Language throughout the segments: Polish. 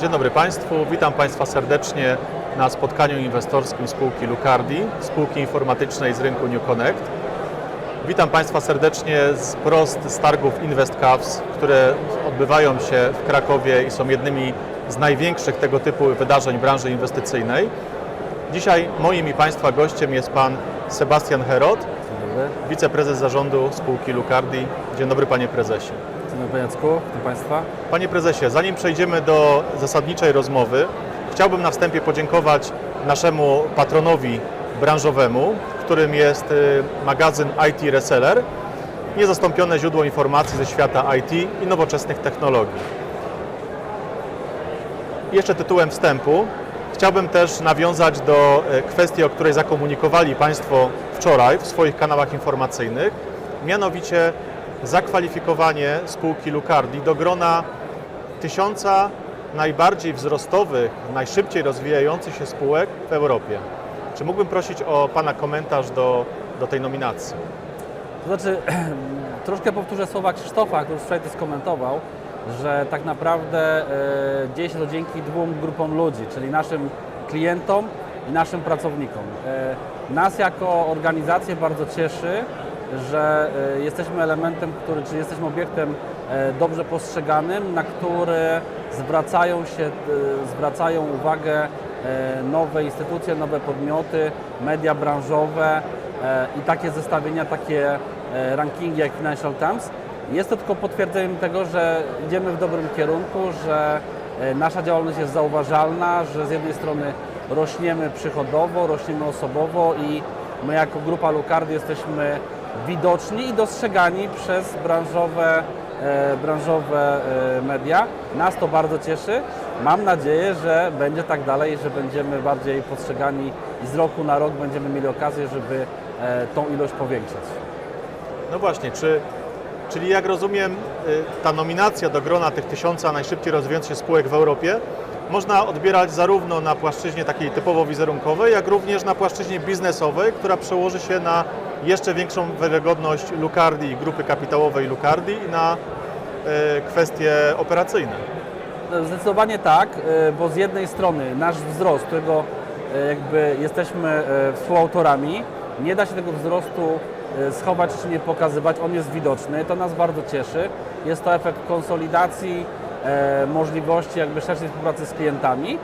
Dzień dobry Państwu, witam Państwa serdecznie na spotkaniu inwestorskim spółki Lucardi, spółki informatycznej z rynku New Connect. Witam Państwa serdecznie z prost z targów InvestCavs, które odbywają się w Krakowie i są jednymi z największych tego typu wydarzeń branży inwestycyjnej. Dzisiaj moim i Państwa gościem jest Pan Sebastian Herod, wiceprezes zarządu spółki Lucardi. Dzień dobry Panie Prezesie. Jacku, witam Państwa. Panie prezesie, zanim przejdziemy do zasadniczej rozmowy, chciałbym na wstępie podziękować naszemu patronowi branżowemu, którym jest y, magazyn IT Reseller, niezastąpione źródło informacji ze świata IT i nowoczesnych technologii. Jeszcze tytułem wstępu chciałbym też nawiązać do y, kwestii, o której zakomunikowali Państwo wczoraj w swoich kanałach informacyjnych, mianowicie zakwalifikowanie spółki Lucardi do grona tysiąca najbardziej wzrostowych, najszybciej rozwijających się spółek w Europie. Czy mógłbym prosić o Pana komentarz do, do tej nominacji? To znaczy, troszkę powtórzę słowa Krzysztofa, który wczoraj to skomentował, że tak naprawdę e, dzieje się to dzięki dwóm grupom ludzi, czyli naszym klientom i naszym pracownikom. E, nas jako organizację bardzo cieszy, że e, jesteśmy elementem, który, czy jesteśmy obiektem e, dobrze postrzeganym, na który zwracają się, e, zwracają uwagę nowe instytucje, nowe podmioty, media branżowe i takie zestawienia, takie rankingi jak Financial Times. Jest to tylko potwierdzeniem tego, że idziemy w dobrym kierunku, że nasza działalność jest zauważalna, że z jednej strony rośniemy przychodowo, rośniemy osobowo i my jako grupa Lucardi jesteśmy widoczni i dostrzegani przez branżowe, e, branżowe e, media. Nas to bardzo cieszy. Mam nadzieję, że będzie tak dalej, że będziemy bardziej postrzegani i z roku na rok będziemy mieli okazję, żeby e, tą ilość powiększać. No właśnie, czy, czyli jak rozumiem, ta nominacja do grona tych tysiąca najszybciej rozwijających się spółek w Europie można odbierać zarówno na płaszczyźnie takiej typowo wizerunkowej, jak również na płaszczyźnie biznesowej, która przełoży się na jeszcze większą wiarygodność Lucardi, grupy kapitałowej Lucardi na y, kwestie operacyjne. Zdecydowanie tak, e, bo z jednej strony nasz wzrost, którego e, jakby jesteśmy e, współautorami, nie da się tego wzrostu e, schować czy nie pokazywać, on jest widoczny, to nas bardzo cieszy. Jest to efekt konsolidacji, e, możliwości jakby szerszej współpracy z klientami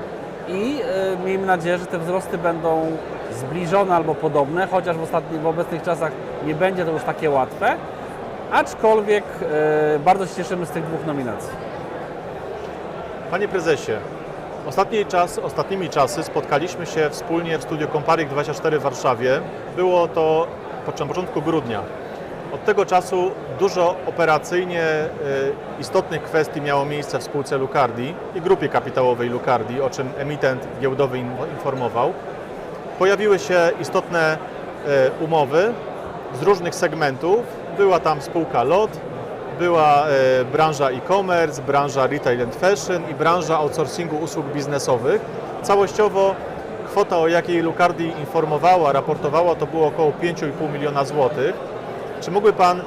i e, miejmy nadzieję, że te wzrosty będą zbliżone albo podobne, chociaż w, ostatnich, w obecnych czasach nie będzie to już takie łatwe, aczkolwiek e, bardzo się cieszymy z tych dwóch nominacji. Panie prezesie, ostatni czas, ostatnimi czasy spotkaliśmy się wspólnie w studiu Comparik 24 w Warszawie. Było to na początku grudnia. Od tego czasu dużo operacyjnie y, istotnych kwestii miało miejsce w spółce Lucardi i grupie kapitałowej Lucardi, o czym emitent giełdowy in- informował. Pojawiły się istotne y, umowy z różnych segmentów. Była tam spółka LOT, była e, branża e-commerce, branża retail and fashion i branża outsourcingu usług biznesowych. Całościowo kwota, o jakiej Lucardi informowała, raportowała, to było około 5,5 miliona złotych. Czy mógłby Pan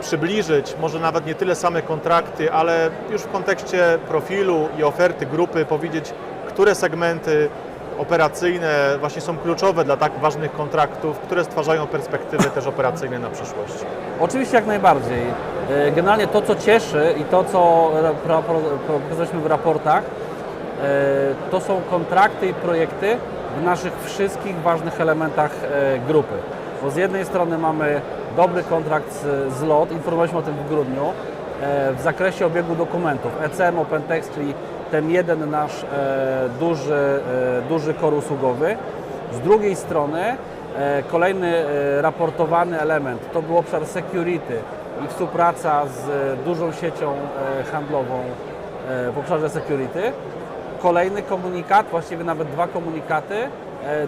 przybliżyć, może nawet nie tyle same kontrakty, ale już w kontekście profilu i oferty grupy powiedzieć, które segmenty operacyjne właśnie są kluczowe dla tak ważnych kontraktów, które stwarzają perspektywy też operacyjne na przyszłość? Oczywiście jak najbardziej. E, Generalnie to, co cieszy i to, co pokazaliśmy w raportach, e, to są kontrakty i projekty w naszych wszystkich ważnych elementach e, grupy. Bo z jednej strony mamy dobry kontrakt z, z LOT, informowaliśmy o tym w grudniu, w zakresie obiegu dokumentów ECM OpenText, czyli ten jeden nasz e, duży, e, duży core usługowy. Z drugiej strony e, kolejny raportowany element to był obszar security i współpraca z dużą siecią handlową w obszarze security. Kolejny komunikat, właściwie nawet dwa komunikaty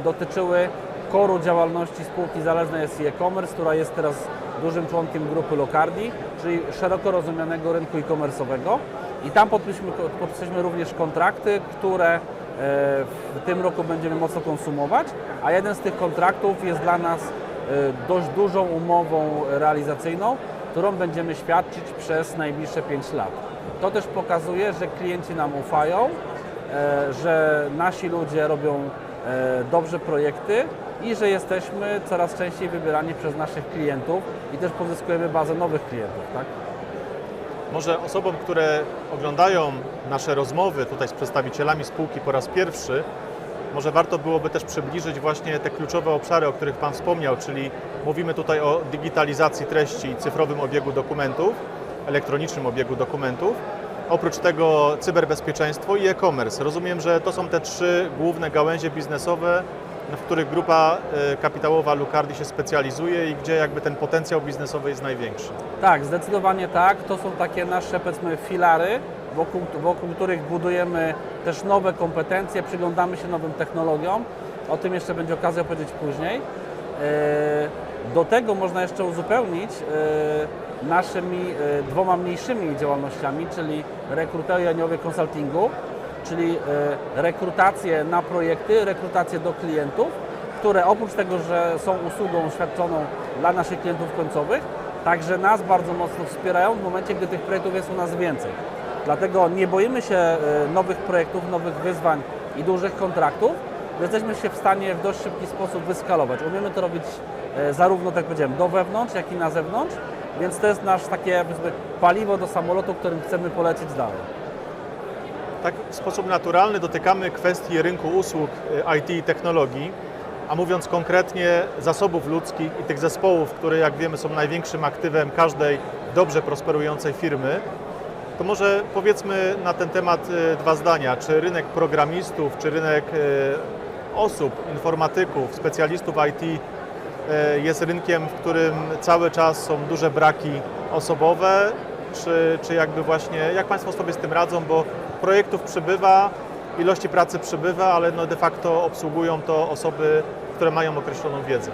dotyczyły koru działalności spółki zależnej SI e-commerce, która jest teraz dużym członkiem grupy Locardi, czyli szeroko rozumianego rynku e-commerce'owego. I tam podpisaliśmy, podpisaliśmy również kontrakty, które e, w tym roku będziemy mocno konsumować, a jeden z tych kontraktów jest dla nas e, dość dużą umową realizacyjną, którą będziemy świadczyć przez najbliższe 5 lat. To też pokazuje, że klienci nam ufają e, że nasi ludzie robią dobrze projekty i że jesteśmy coraz częściej wybierani przez naszych klientów i też pozyskujemy bazę nowych klientów. Tak? Może osobom, które oglądają nasze rozmowy tutaj z przedstawicielami spółki po raz pierwszy, może warto byłoby też przybliżyć właśnie te kluczowe obszary, o których Pan wspomniał, czyli mówimy tutaj o digitalizacji treści i cyfrowym obiegu dokumentów, elektronicznym obiegu dokumentów. Oprócz tego cyberbezpieczeństwo i e-commerce. Rozumiem, że to są te trzy główne gałęzie biznesowe, w których grupa e, kapitałowa Lucardi się specjalizuje i gdzie jakby ten potencjał biznesowy jest największy. Tak, zdecydowanie tak. To są takie nasze powiedzmy filary, wokół, wokół których budujemy też nowe kompetencje, przyglądamy się nowym technologiom. O tym jeszcze będzie okazja powiedzieć później. E, Do tego można jeszcze uzupełnić e, naszymi dwoma mniejszymi działalnościami, czyli rekrutajeniowie konsultingu, czyli e, rekrutację na projekty, rekrutację do klientów, które oprócz tego, że są usługą świadczoną dla naszych klientów końcowych, także nas bardzo mocno wspierają w momencie, gdy tych projektów jest u nas więcej. Dlatego nie boimy się e, nowych projektów, nowych wyzwań i dużych kontraktów. Jesteśmy się w stanie w dość szybki sposób wyskalować. Umiemy to robić e, zarówno, tak powiedziałem, do wewnątrz, jak i na zewnątrz, więc to jest nasz takie paliwo do samolotu, którym chcemy polecieć dalej. Tak w sposób naturalny dotykamy kwestii rynku usług y, IT i technologii, a mówiąc konkretnie zasobów ludzkich i tych zespołów, które jak wiemy są największym aktywem każdej dobrze prosperującej firmy, to może powiedzmy na ten temat y, dwa zdania. Czy rynek programistów, czy rynek y, osób, informatyków, specjalistów IT jest rynkiem, w którym cały czas są duże braki osobowe, czy, czy jakby właśnie, jak Państwo sobie z tym radzą, bo projektów przybywa, ilości pracy przybywa, ale no de facto obsługują to osoby, które mają określoną wiedzę.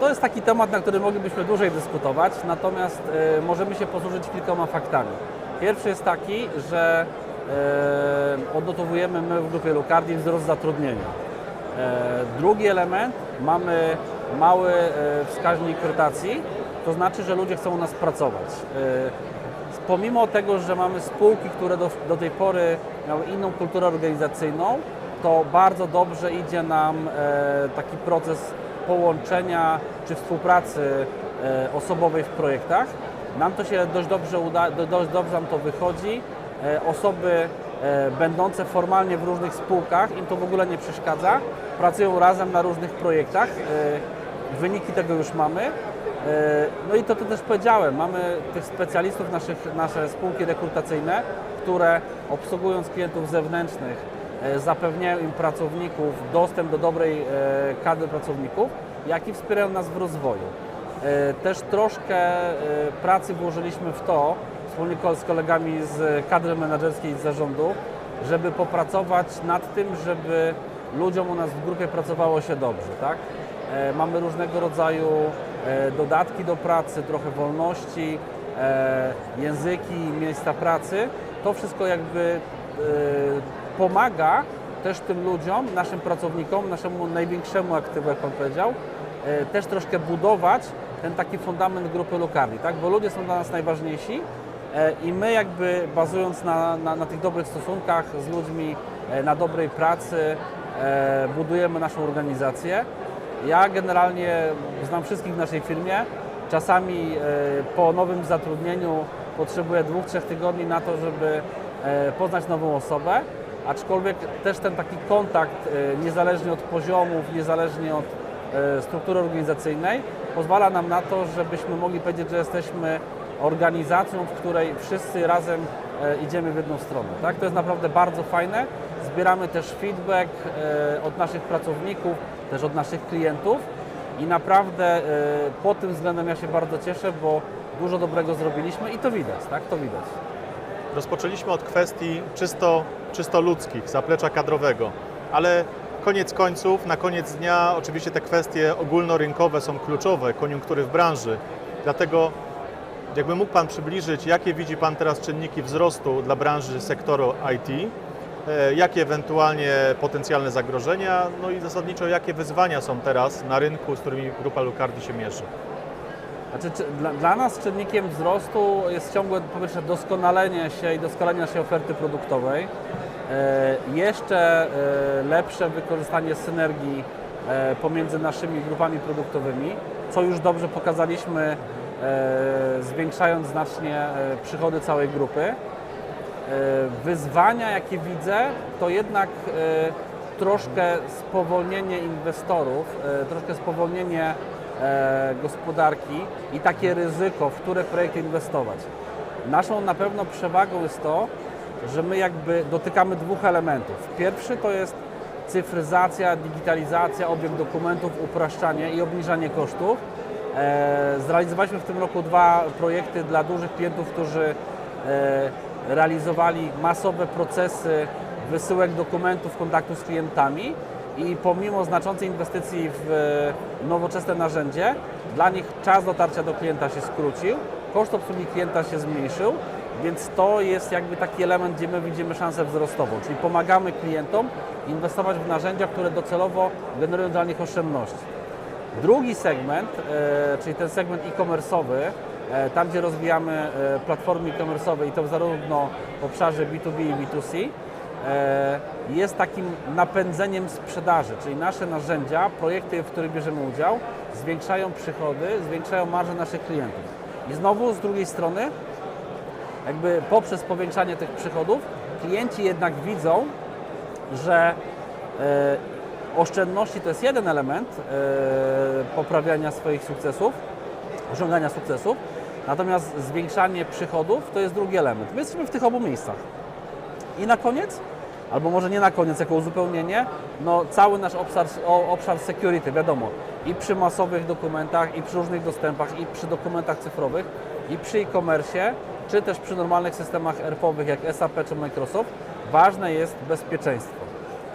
To jest taki temat, na który moglibyśmy dłużej dyskutować, natomiast e, możemy się posłużyć kilkoma faktami. Pierwszy jest taki, że e, odnotowujemy my w grupie Lucardi wzrost zatrudnienia. E, drugi element, mamy mały e, wskaźnik rotacji, to znaczy, że ludzie chcą u nas pracować. E, Pomimo tego, że mamy spółki, które do, do tej pory miały inną kulturę organizacyjną, to bardzo dobrze idzie nam e, taki proces połączenia czy współpracy e, osobowej w projektach. Nam to się dość dobrze uda, do- dość dobrze nam to wychodzi. E, osoby e, będące formalnie w różnych spółkach, im to w ogóle nie przeszkadza, pracują razem na różnych projektach. E, wyniki tego już mamy. E, No i to, to też powiedziałem, mamy tych specjalistów, naszych, nasze spółki rekrutacyjne, które obsługując klientów zewnętrznych e, zapewniają im pracowników dostęp do dobrej e, kadry pracowników, jak i wspierają nas w rozwoju. Też troszkę pracy włożyliśmy w to, wspólnie z kolegami z kadry menedżerskiej i zarządu, żeby popracować nad tym, żeby ludziom u nas w grupie pracowało się dobrze. Tak? E, Mamy różnego rodzaju e, dodatki do pracy, trochę wolności, e, języki, miejsca pracy. To wszystko jakby pomaga też tym ludziom, naszym pracownikom, naszemu największemu aktywu, jak Pan powiedział, też troszkę budować ten taki fundament grupy Lucardi, tak? bo ludzie są dla nas najważniejsi i my jakby bazując na, na, na tych dobrych stosunkach z ludźmi, na dobrej pracy, budujemy naszą organizację. Ja generalnie znam wszystkich w naszej firmie. Czasami e, po nowym zatrudnieniu potrzebuję dwóch, trzech tygodni na to, żeby e, poznać nową osobę, aczkolwiek też ten taki kontakt, e, niezależnie od poziomów, niezależnie od e, struktury organizacyjnej, pozwala nam na to, żebyśmy mogli powiedzieć, że jesteśmy organizacją, w której wszyscy razem e, idziemy w jedną stronę. Tak? To jest naprawdę bardzo fajne. Zbieramy też feedback e, od naszych pracowników, też od naszych klientów i naprawdę e, pod tym względem ja się bardzo cieszę, bo dużo dobrego zrobiliśmy i to widać, tak? To widać. Rozpoczęliśmy od kwestii czysto, czysto ludzkich, zaplecza kadrowego, ale koniec końców, na koniec dnia oczywiście te kwestie ogólnorynkowe są kluczowe, koniunktury w branży. Dlatego jakby mógł Pan przybliżyć, jakie widzi Pan teraz czynniki wzrostu dla branży sektoru IT, jakie ewentualnie potencjalne zagrożenia, no i zasadniczo jakie wyzwania są teraz na rynku, z którymi Grupa Lucardi się mierzy. Znaczy, czy, dla, dla nas czynnikiem wzrostu jest ciągłe pierwsze doskonalenie się i doskonalenie naszej oferty produktowej. E, Jeszcze e, lepsze wykorzystanie synergii e, pomiędzy naszymi grupami produktowymi, co już dobrze pokazaliśmy, e, zwiększając znacznie e, przychody całej grupy. E, Wyzwania, jakie widzę, to jednak e, troszkę spowolnienie inwestorów, e, troszkę spowolnienie gospodarki i takie ryzyko, w które projekty inwestować. Naszą na pewno przewagą jest to, że my jakby dotykamy dwóch elementów. Pierwszy to jest cyfryzacja, digitalizacja, obieg dokumentów, upraszczanie i obniżanie kosztów. Zrealizowaliśmy w tym roku dwa projekty dla dużych klientów, którzy realizowali masowe procesy wysyłek dokumentów, kontaktu z klientami i pomimo znaczącej inwestycji w e, nowoczesne narzędzie, dla nich czas dotarcia do klienta się skrócił, koszt obsługi klienta się zmniejszył, więc to jest jakby taki element, gdzie my widzimy szansę wzrostową, czyli pomagamy klientom inwestować w narzędzia, które docelowo generują dla nich oszczędności. Drugi segment, e, czyli ten segment e-commerce'owy, tam gdzie rozwijamy e, platformy e-commerce'owe i to zarówno w obszarze B2B i B2C, e, jest takim napędzeniem sprzedaży, czyli nasze narzędzia, projekty, w których bierzemy udział, zwiększają przychody, zwiększają marże naszych klientów. I znowu z drugiej strony, jakby poprzez powiększanie tych przychodów, klienci jednak widzą, że e, oszczędności to jest jeden element e, poprawiania swoich sukcesów, osiągania sukcesów, natomiast zwiększanie przychodów to jest drugi element. My jesteśmy w tych obu miejscach. I na koniec, albo może nie na koniec, jako uzupełnienie, no cały nasz obszar, obszar security, wiadomo, i przy masowych dokumentach, i przy różnych dostępach, i przy dokumentach cyfrowych, i przy e-commerce, czy też przy normalnych systemach ERP-owych jak SAP czy Microsoft, ważne jest bezpieczeństwo.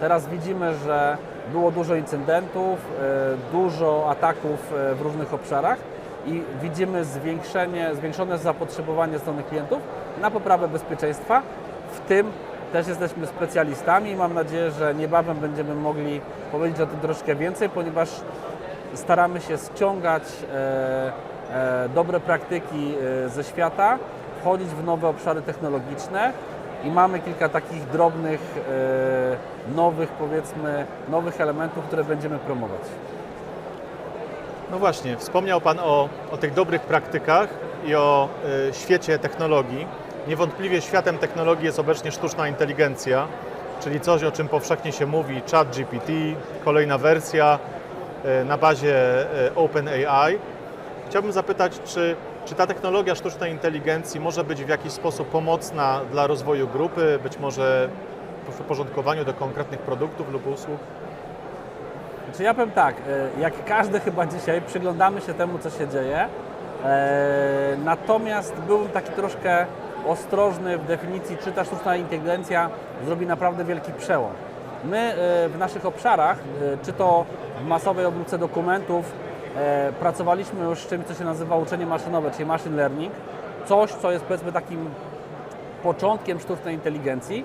Teraz widzimy, że było dużo incydentów, e, dużo ataków e, w różnych obszarach i widzimy zwiększenie, zwiększone zapotrzebowanie ze strony klientów na poprawę bezpieczeństwa. W tym też jesteśmy specjalistami i mam nadzieję, że niebawem będziemy mogli powiedzieć o tym troszkę więcej, ponieważ staramy się ściągać e, e, dobre praktyki e, ze świata, wchodzić w nowe obszary technologiczne i mamy kilka takich drobnych, e, nowych powiedzmy, nowych elementów, które będziemy promować. No właśnie, wspomniał Pan o, o tych dobrych praktykach i o y, świecie technologii. Niewątpliwie światem technologii jest obecnie sztuczna inteligencja, czyli coś, o czym powszechnie się mówi, chat GPT, kolejna wersja y, na bazie y, OpenAI. Chciałbym zapytać, czy, czy ta technologia sztucznej inteligencji może być w jakiś sposób pomocna dla rozwoju grupy, być może w uporządkowaniu do konkretnych produktów lub usług? Znaczy ja powiem tak, e, jak każdy chyba dzisiaj przyglądamy się temu, co się dzieje, e, natomiast byłem taki troszkę ostrożny w definicji, czy ta sztuczna inteligencja zrobi naprawdę wielki przełom. My e, w naszych obszarach, czy to w masowej obróbce dokumentów, pracowaliśmy już z czymś, co się nazywa uczenie maszynowe, czyli machine learning, coś, co jest powiedzmy takim początkiem sztucznej inteligencji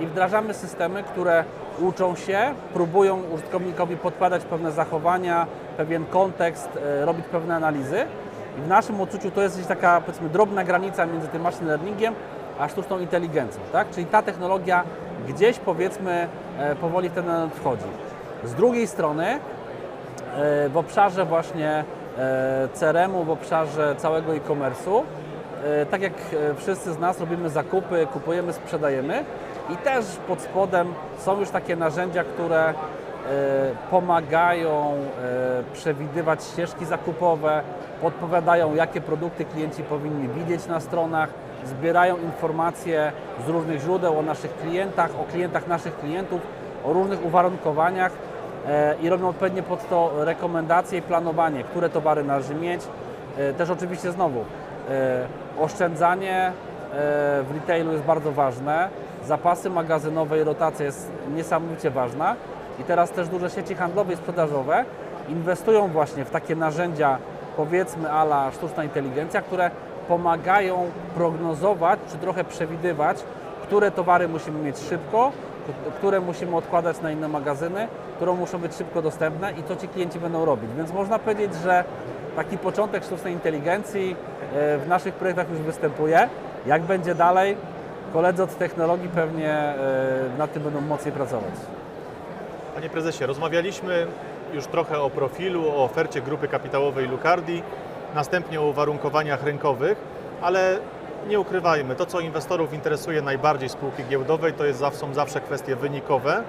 i wdrażamy systemy, które uczą się, próbują użytkownikowi podpadać pewne zachowania, pewien kontekst, e, robić pewne analizy. I w naszym odczuciu to jest gdzieś taka powiedzmy drobna granica między tym machine learningiem a sztuczną inteligencją, tak? Czyli ta technologia gdzieś powiedzmy e, powoli w ten element wchodzi. Z drugiej strony e, w obszarze właśnie CRM-u, w obszarze całego e-commerce'u. Tak jak wszyscy z nas robimy zakupy, kupujemy, sprzedajemy i też pod spodem są już takie narzędzia, które e, pomagają e, przewidywać ścieżki zakupowe, podpowiadają jakie produkty klienci powinni widzieć na stronach, zbierają informacje z różnych źródeł o naszych klientach, o klientach naszych klientów, o różnych uwarunkowaniach e, i robią odpowiednie pod to rekomendacje i planowanie, które towary należy mieć. Też oczywiście znowu oszczędzanie w retailu jest bardzo ważne, zapasy magazynowe i rotacja jest niesamowicie ważna i teraz też duże sieci handlowe i sprzedażowe inwestują właśnie w takie narzędzia powiedzmy ala sztuczna inteligencja, które pomagają prognozować czy trochę przewidywać, które towary musimy mieć szybko, które musimy odkładać na inne magazyny, które muszą być szybko dostępne i co ci klienci będą robić. Więc można powiedzieć, że taki początek sztucznej inteligencji e, w naszych projektach już występuje. Jak będzie dalej? Koledzy od technologii pewnie e, nad tym będą mocniej pracować. Panie prezesie, rozmawialiśmy już trochę o profilu, o ofercie grupy kapitałowej Lucardi, następnie o uwarunkowaniach rynkowych, ale nie ukrywajmy, to co inwestorów interesuje najbardziej spółki giełdowej to jest, są zawsze kwestie wynikowe,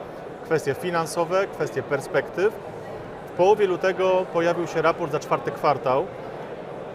kwestie finansowe, kwestie perspektyw. W połowie lutego pojawił się raport za czwarty kwartał.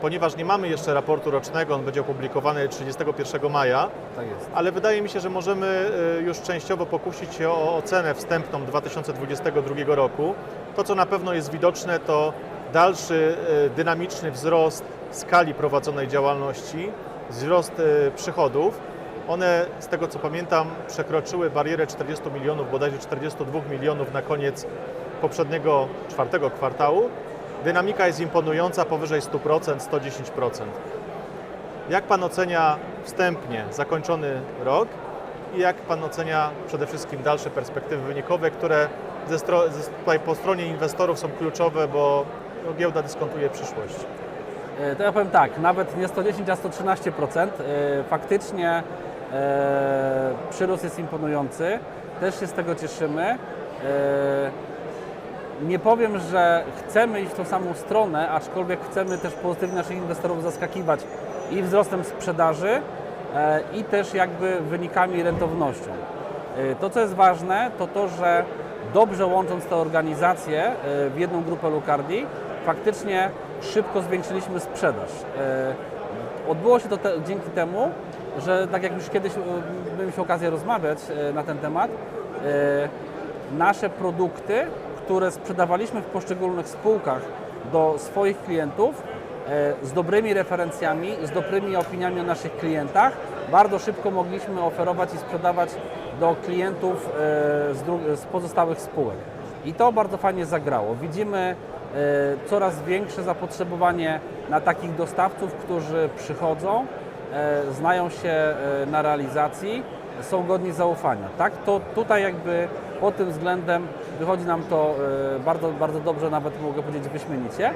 Ponieważ nie mamy jeszcze raportu rocznego, on będzie opublikowany 31 maja, Tak jest. ale wydaje mi się, że możemy y, już częściowo pokusić się o ocenę wstępną 2022 roku. To, co na pewno jest widoczne, to dalszy y, dynamiczny wzrost skali prowadzonej działalności, wzrost y, przychodów. One, z tego co pamiętam, przekroczyły barierę 40 milionów, bodajże 42 milionów na koniec poprzedniego czwartego kwartału. Dynamika jest imponująca, powyżej 100%, 110%. Jak Pan ocenia wstępnie zakończony rok i jak Pan ocenia przede wszystkim dalsze perspektywy wynikowe, które ze ze, tutaj po stronie inwestorów są kluczowe, bo no, giełda dyskontuje przyszłość. E, To ja powiem tak, nawet nie 110, a 113%. E, Faktycznie e, przyrost jest imponujący, też się z tego cieszymy. Nie powiem, że chcemy iść w tą samą stronę, aczkolwiek chcemy też pozytywnie naszych inwestorów zaskakiwać i wzrostem sprzedaży, e, i też jakby wynikami rentownością. E, To, co jest ważne, to to, że dobrze łącząc te organizacje e, w jedną grupę Lucardi, faktycznie szybko zwiększyliśmy sprzedaż. Odbyło się to te, dzięki temu, że tak jak już kiedyś mieliśmy okazję rozmawiać na ten temat, nasze produkty, które sprzedawaliśmy w poszczególnych spółkach do swoich klientów, e, z dobrymi referencjami, z dobrymi opiniami o naszych klientach, bardzo szybko mogliśmy oferować i sprzedawać do klientów e, z, pozostałych spółek. I to bardzo fajnie zagrało. Widzimy e, coraz większe zapotrzebowanie na takich dostawców, którzy przychodzą, znają się na realizacji, są godni zaufania. Tak? To tutaj jakby pod tym względem wychodzi nam to e, bardzo, bardzo dobrze, nawet mogę powiedzieć wyśmienicie.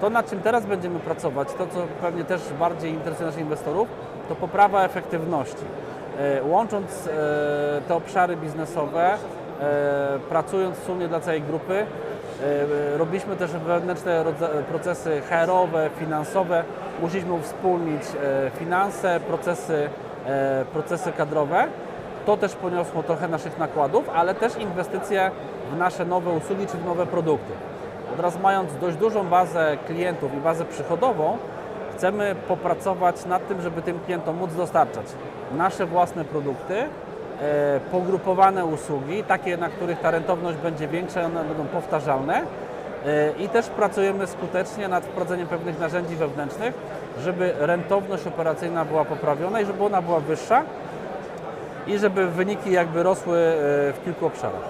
To, nad czym teraz będziemy pracować, to co pewnie też bardziej interesuje naszych inwestorów, to poprawa efektywności. E, Łącząc e, te obszary biznesowe, pracując w sumie dla całej grupy, robiliśmy też wewnętrzne procesy HR-owe, finansowe. Musieliśmy uwspólnić finanse, procesy, procesy kadrowe. To też poniosło trochę naszych nakładów, ale też inwestycje w nasze nowe usługi czy w nowe produkty. Teraz mając dość dużą bazę klientów i bazę przychodową, chcemy popracować nad tym, żeby tym klientom móc dostarczać nasze własne produkty, e, pogrupowane usługi, takie, na których ta rentowność będzie większa one będą powtarzalne. E, I też pracujemy skutecznie nad wprowadzeniem pewnych narzędzi wewnętrznych, żeby rentowność operacyjna była poprawiona i żeby ona była wyższa i żeby wyniki jakby rosły e, w kilku obszarach.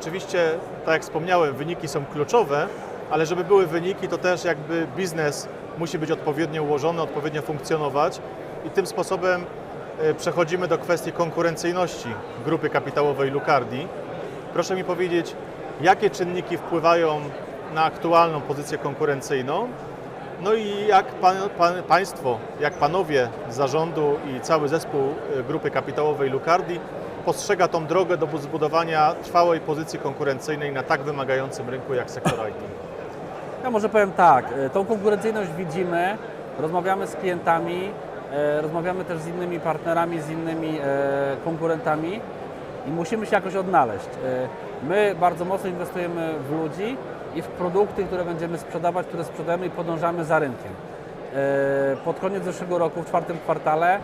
Oczywiście, tak jak wspomniałem, wyniki są kluczowe, ale żeby były wyniki, to też jakby biznes musi być odpowiednio ułożony, odpowiednio funkcjonować i tym sposobem e, przechodzimy do kwestii konkurencyjności grupy kapitałowej Lucardi. Proszę mi powiedzieć, jakie czynniki wpływają na aktualną pozycję konkurencyjną, no i jak pan, pan, Państwo, jak Panowie z zarządu i cały zespół e, grupy kapitałowej Lucardi postrzega tą drogę do zbudowania trwałej pozycji konkurencyjnej na tak wymagającym rynku jak sektor IT? Ja może powiem tak, e, tą konkurencyjność widzimy, rozmawiamy z klientami, e, rozmawiamy też z innymi partnerami, z innymi konkurentami i musimy się jakoś odnaleźć. My bardzo mocno inwestujemy w ludzi i w produkty, które będziemy sprzedawać, które sprzedajemy i podążamy za rynkiem. E, Pod koniec zeszłego roku, w czwartym kwartale, e,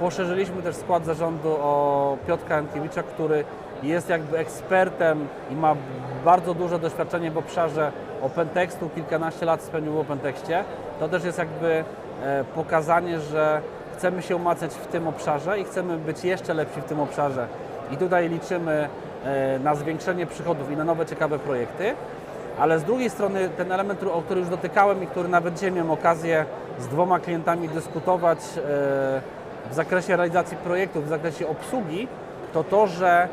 Poszerzyliśmy też skład zarządu o Piotra Jankiewicza, który jest jakby ekspertem i ma bardzo duże doświadczenie w obszarze open textu, kilkanaście lat spędził w open texcie. To też jest jakby e, pokazanie, że chcemy się umacniać w tym obszarze i chcemy być jeszcze lepsi w tym obszarze. I tutaj liczymy na zwiększenie przychodów i na nowe ciekawe projekty. Ale z drugiej strony ten element, o który już dotykałem i który nawet dzisiaj miałem okazję z dwoma klientami dyskutować e, w zakresie realizacji projektów, w zakresie obsługi, to to, że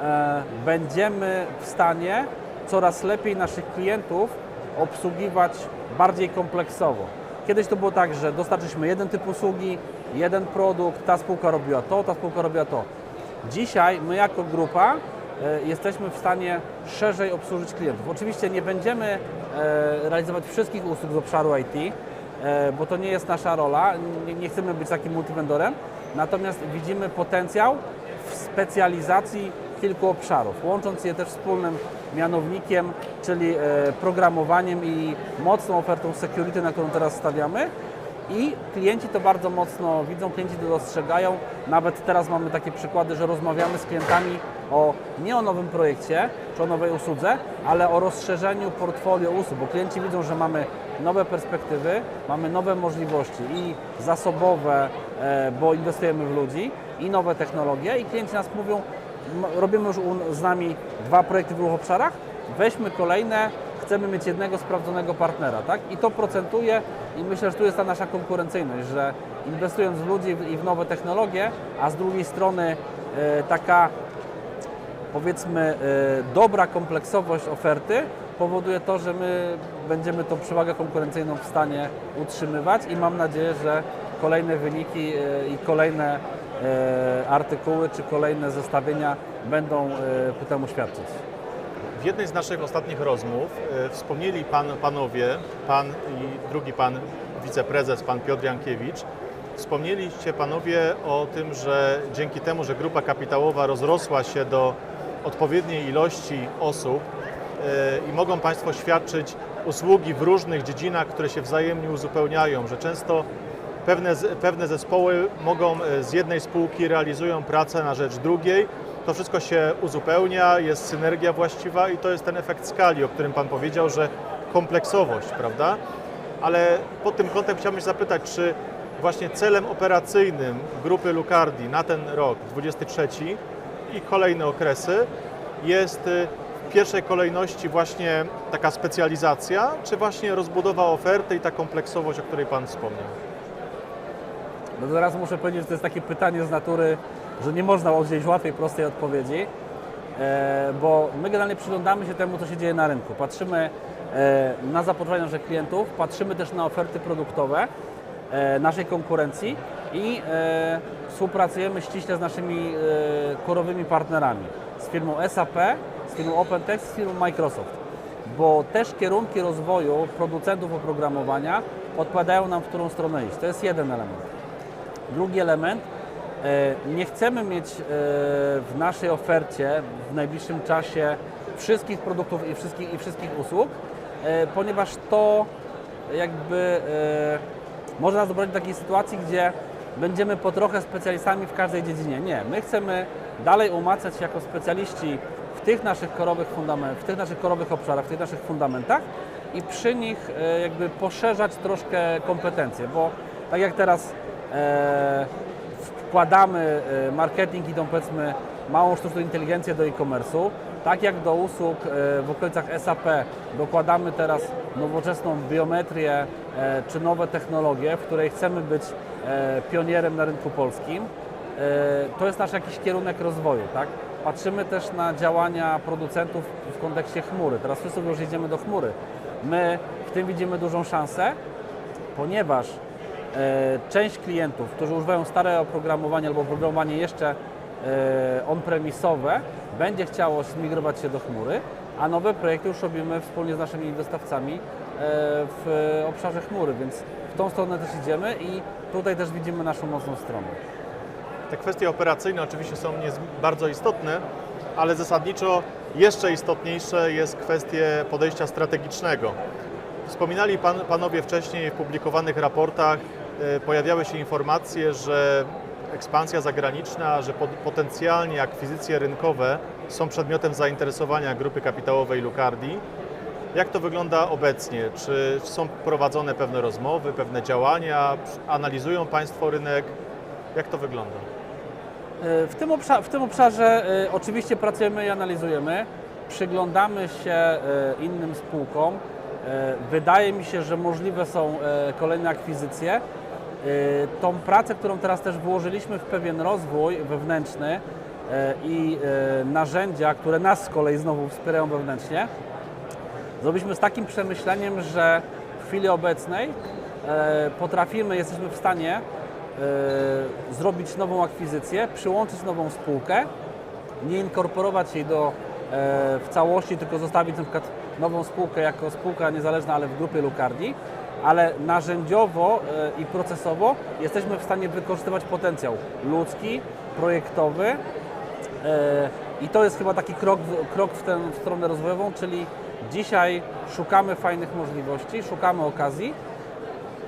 e, będziemy w stanie coraz lepiej naszych klientów obsługiwać bardziej kompleksowo. Kiedyś to było tak, że dostarczyliśmy jeden typ usługi, jeden produkt, ta spółka robiła to, ta spółka robiła to. Dzisiaj my jako grupa e, jesteśmy w stanie szerzej obsłużyć klientów. Oczywiście nie będziemy e, realizować wszystkich usług z obszaru IT, e, bo to nie jest nasza rola, nie, chcemy być takim multivendorem, natomiast widzimy potencjał w specjalizacji kilku obszarów, łącząc je też wspólnym mianownikiem, czyli e, programowaniem i mocną ofertą security, na którą teraz stawiamy. I klienci to bardzo mocno widzą, klienci to dostrzegają. Nawet teraz mamy takie przykłady, że rozmawiamy z klientami o nie o nowym projekcie czy o nowej usłudze, ale o rozszerzeniu portfolio usług, bo klienci widzą, że mamy nowe perspektywy, mamy nowe możliwości i zasobowe, e, bo inwestujemy w ludzi, i nowe technologie i klienci nas mówią, robimy już z nami dwa projekty w dwóch obszarach, weźmy kolejne, chcemy mieć jednego sprawdzonego partnera, tak? I to procentuje i myślę, że tu jest ta nasza konkurencyjność, że inwestując w ludzi i w nowe technologie, a z drugiej strony e, taka powiedzmy e, dobra kompleksowość oferty powoduje to, że my będziemy tą przewagę konkurencyjną w stanie utrzymywać i mam nadzieję, że kolejne wyniki e, i kolejne artykuły czy kolejne zestawienia będą temu świadczyć. W jednej z naszych ostatnich rozmów e, wspomnieli pan, panowie, pan i drugi pan wiceprezes, pan Piotr Jankiewicz, wspomnieliście panowie o tym, że dzięki temu, że grupa kapitałowa rozrosła się do odpowiedniej ilości osób e, i mogą państwo świadczyć usługi w różnych dziedzinach, które się wzajemnie uzupełniają, że często pewne, pewne zespoły mogą e, z jednej spółki realizują pracę na rzecz drugiej. To wszystko się uzupełnia, jest synergia właściwa i to jest ten efekt skali, o którym Pan powiedział, że kompleksowość, prawda? Ale pod tym kątem chciałbym się zapytać, czy właśnie celem operacyjnym grupy Lucardi na ten rok, 23 i kolejne okresy, jest y, w pierwszej kolejności właśnie taka specjalizacja, czy właśnie rozbudowa oferty i ta kompleksowość, o której Pan wspomniał? No teraz muszę powiedzieć, że to jest takie pytanie z natury, że nie można udzielić łatwej, prostej odpowiedzi, e, bo my generalnie przyglądamy się temu, co się dzieje na rynku. Patrzymy e, na zapotrzebowanie naszych klientów, patrzymy też na oferty produktowe e, naszej konkurencji i współpracujemy ściśle z naszymi korowymi partnerami, z firmą SAP, z firmą OpenText, z firmą Microsoft bo też kierunki rozwoju producentów oprogramowania odpowiadają nam, w którą stronę iść. To jest jeden element. Drugi element, nie chcemy mieć e, w naszej ofercie w najbliższym czasie wszystkich produktów i wszystkich, i wszystkich usług, e, ponieważ to jakby e, może nas doprowadzić do takiej sytuacji, gdzie będziemy po trochę specjalistami w każdej dziedzinie. Nie, my chcemy dalej umacać się jako specjaliści w tych naszych korowych fundamentach, w tych naszych korowych obszarach, w tych naszych fundamentach i przy nich e, jakby poszerzać troszkę kompetencje, bo tak jak teraz e, wkładamy e, marketing i tą powiedzmy małą sztuczną inteligencję do e-commerce'u, tak jak do usług e, w okolicach SAP dokładamy teraz nowoczesną biometrię e, czy nowe technologie, w której chcemy być pionierem na rynku polskim, to jest nasz jakiś kierunek rozwoju, tak? Patrzymy też na działania producentów w kontekście chmury. Teraz wszyscy już idziemy do chmury. My w tym widzimy dużą szansę, ponieważ część klientów, którzy używają stare oprogramowanie albo oprogramowanie jeszcze e, on-premisowe, będzie chciało zmigrować się do chmury, a nowe projekty już robimy wspólnie z naszymi dostawcami e, w obszarze chmury, więc w tą stronę też idziemy i tutaj też widzimy naszą mocną stronę. Te kwestie operacyjne oczywiście są bardzo istotne, ale zasadniczo jeszcze istotniejsze jest kwestie podejścia strategicznego. Wspominali pan, Panowie wcześniej w publikowanych raportach, e, pojawiały się informacje, że ekspansja zagraniczna, że pot- potencjalnie akwizycje rynkowe są przedmiotem zainteresowania grupy kapitałowej Lucardi. Jak to wygląda obecnie? Czy są prowadzone pewne rozmowy, pewne działania? Analizują Państwo rynek? Jak to wygląda? E, W tym, obszar, w tym obszarze e, oczywiście pracujemy i analizujemy, przyglądamy się e, innym spółkom. E, Wydaje mi się, że możliwe są e, kolejne akwizycje. E, Tą pracę, którą teraz też włożyliśmy w pewien rozwój wewnętrzny e, i e, narzędzia, które nas z kolei znowu wspierają wewnętrznie, zrobiliśmy z takim przemyśleniem, że w chwili obecnej potrafimy, jesteśmy w stanie zrobić nową akwizycję, przyłączyć nową spółkę, nie inkorporować jej do, w całości, tylko zostawić na przykład nową spółkę jako spółka niezależna, ale w grupie Lucardi, ale narzędziowo e, i procesowo jesteśmy w stanie wykorzystywać potencjał ludzki, projektowy, E, I to jest chyba taki krok, krok w tę stronę rozwojową, czyli dzisiaj szukamy fajnych możliwości, szukamy okazji,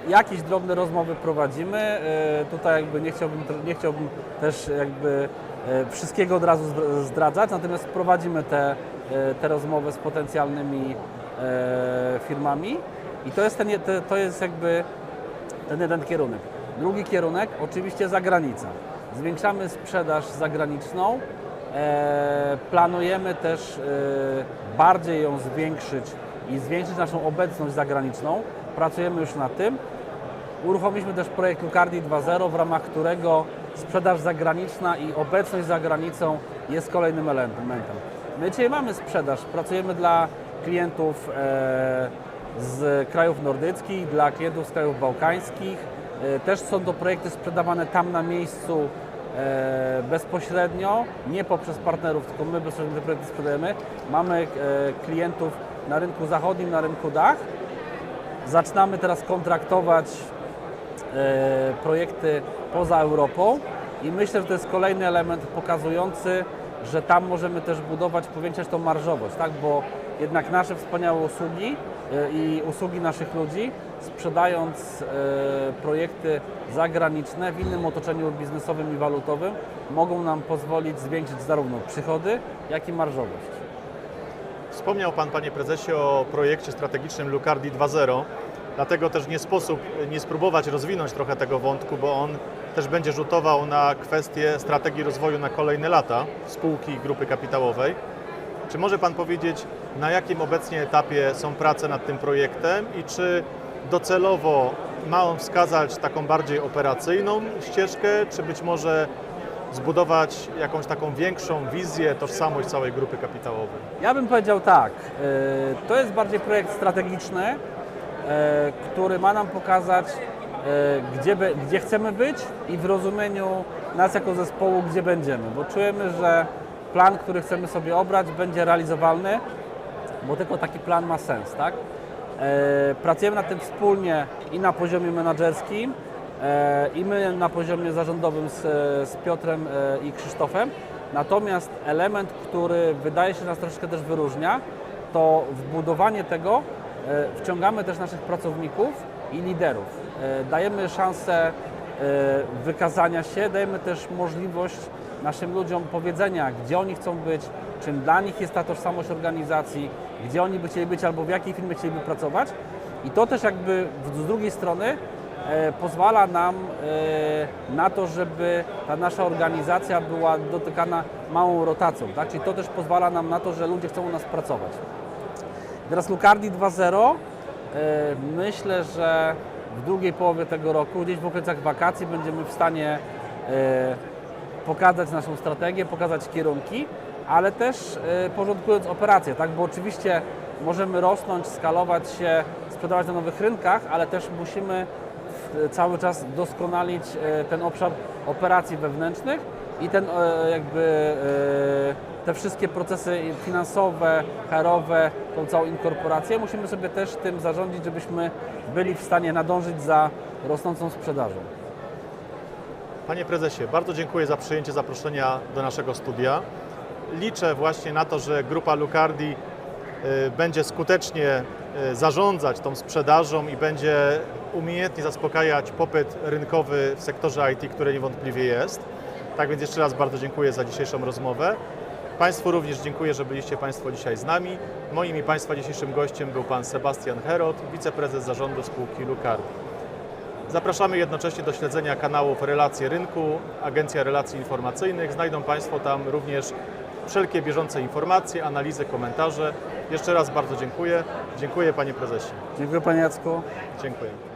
jakieś drobne rozmowy prowadzimy. E, Tutaj jakby nie chciałbym, nie chciałbym też jakby e, wszystkiego od razu zdr- zdradzać, natomiast prowadzimy te, e, te rozmowy z potencjalnymi e, firmami i to jest, ten, to jest jakby ten jeden kierunek. Drugi kierunek oczywiście zagranica. Zwiększamy sprzedaż zagraniczną. E, planujemy też e, bardziej ją zwiększyć i zwiększyć naszą obecność zagraniczną. Pracujemy już nad tym. Uruchomiliśmy też projekt Lucardi 2.0, w ramach którego sprzedaż zagraniczna i obecność za granicą jest kolejnym elementem. My dzisiaj mamy sprzedaż, pracujemy dla klientów e, z krajów nordyckich, dla klientów z krajów bałkańskich. E, Też są to projekty sprzedawane tam na miejscu e, bezpośrednio, nie poprzez partnerów, tylko my bezpośrednio te projekty sprzedajemy. Mamy klientów na rynku zachodnim, na rynku dach. Zaczynamy teraz kontraktować projekty poza Europą i myślę, że to jest kolejny element pokazujący, że tam możemy też budować, powiększać tą marżowość, tak? bo jednak nasze wspaniałe usługi e, i usługi naszych ludzi, sprzedając e, projekty zagraniczne w innym otoczeniu biznesowym i walutowym, mogą nam pozwolić zwiększyć zarówno przychody, jak i marżowość. Wspomniał Pan, Panie Prezesie, o projekcie strategicznym Lucardi 2.0, dlatego też nie sposób nie spróbować rozwinąć trochę tego wątku, bo on też będzie rzutował na kwestie strategii rozwoju na kolejne lata spółki grupy kapitałowej. Czy może Pan powiedzieć, na jakim obecnie etapie są prace nad tym projektem i czy docelowo ma on wskazać taką bardziej operacyjną ścieżkę, czy być może zbudować jakąś taką większą wizję, tożsamość całej grupy kapitałowej? Ja bym powiedział tak, e, to jest bardziej projekt strategiczny, e, który ma nam pokazać, gdzie, be- gdzie chcemy być i w rozumieniu nas jako zespołu, gdzie będziemy, bo czujemy, że plan, który chcemy sobie obrać, będzie realizowalny, bo tylko taki plan ma sens, tak? E, Pracujemy nad tym wspólnie i na poziomie menedżerskim, e, i my na poziomie zarządowym z, z Piotrem e, i Krzysztofem. Natomiast element, który wydaje się nas troszeczkę też wyróżnia, to w budowanie tego e, wciągamy też naszych pracowników i liderów. E, Dajemy szansę e, wykazania się, dajemy też możliwość naszym ludziom powiedzenia, gdzie oni chcą być, czym dla nich jest ta tożsamość organizacji, gdzie oni by chcieli być albo w jakiej firmie chcieliby pracować. I to też jakby z drugiej strony e, pozwala nam na to, żeby ta nasza organizacja była dotykana małą rotacją. Tak? Czyli to też pozwala nam na to, że ludzie chcą u nas pracować. Teraz Lucardi 2.0 e, myślę, że w drugiej połowie tego roku, gdzieś w okolicach wakacji będziemy w stanie e, pokazać naszą strategię, pokazać kierunki, ale też e, porządkując operacje, tak? Bo oczywiście możemy rosnąć, skalować się, sprzedawać na nowych rynkach, ale też musimy cały czas doskonalić e, ten obszar operacji wewnętrznych i ten e, jakby e, te wszystkie procesy finansowe, HR-owe, tą całą inkorporację, musimy sobie też tym zarządzić, żebyśmy byli w stanie nadążyć za rosnącą sprzedażą. Panie prezesie, bardzo dziękuję za przyjęcie zaproszenia do naszego studia. Liczę właśnie na to, że grupa Lucardi y, będzie skutecznie zarządzać tą sprzedażą i będzie umiejętnie zaspokajać popyt rynkowy w sektorze IT, który niewątpliwie jest. Tak więc jeszcze raz bardzo dziękuję za dzisiejszą rozmowę. Państwu również dziękuję, że byliście Państwo dzisiaj z nami. Moim i Państwa dzisiejszym gościem był Pan Sebastian Herod, wiceprezes zarządu spółki Lucardi. Zapraszamy jednocześnie do śledzenia kanałów Relacje Rynku, Agencja Relacji Informacyjnych. Znajdą Państwo tam również wszelkie bieżące informacje, analizy, komentarze. Jeszcze raz bardzo dziękuję. Dziękuję Panie Prezesie. Dziękuję Panie Jacku. Dziękuję.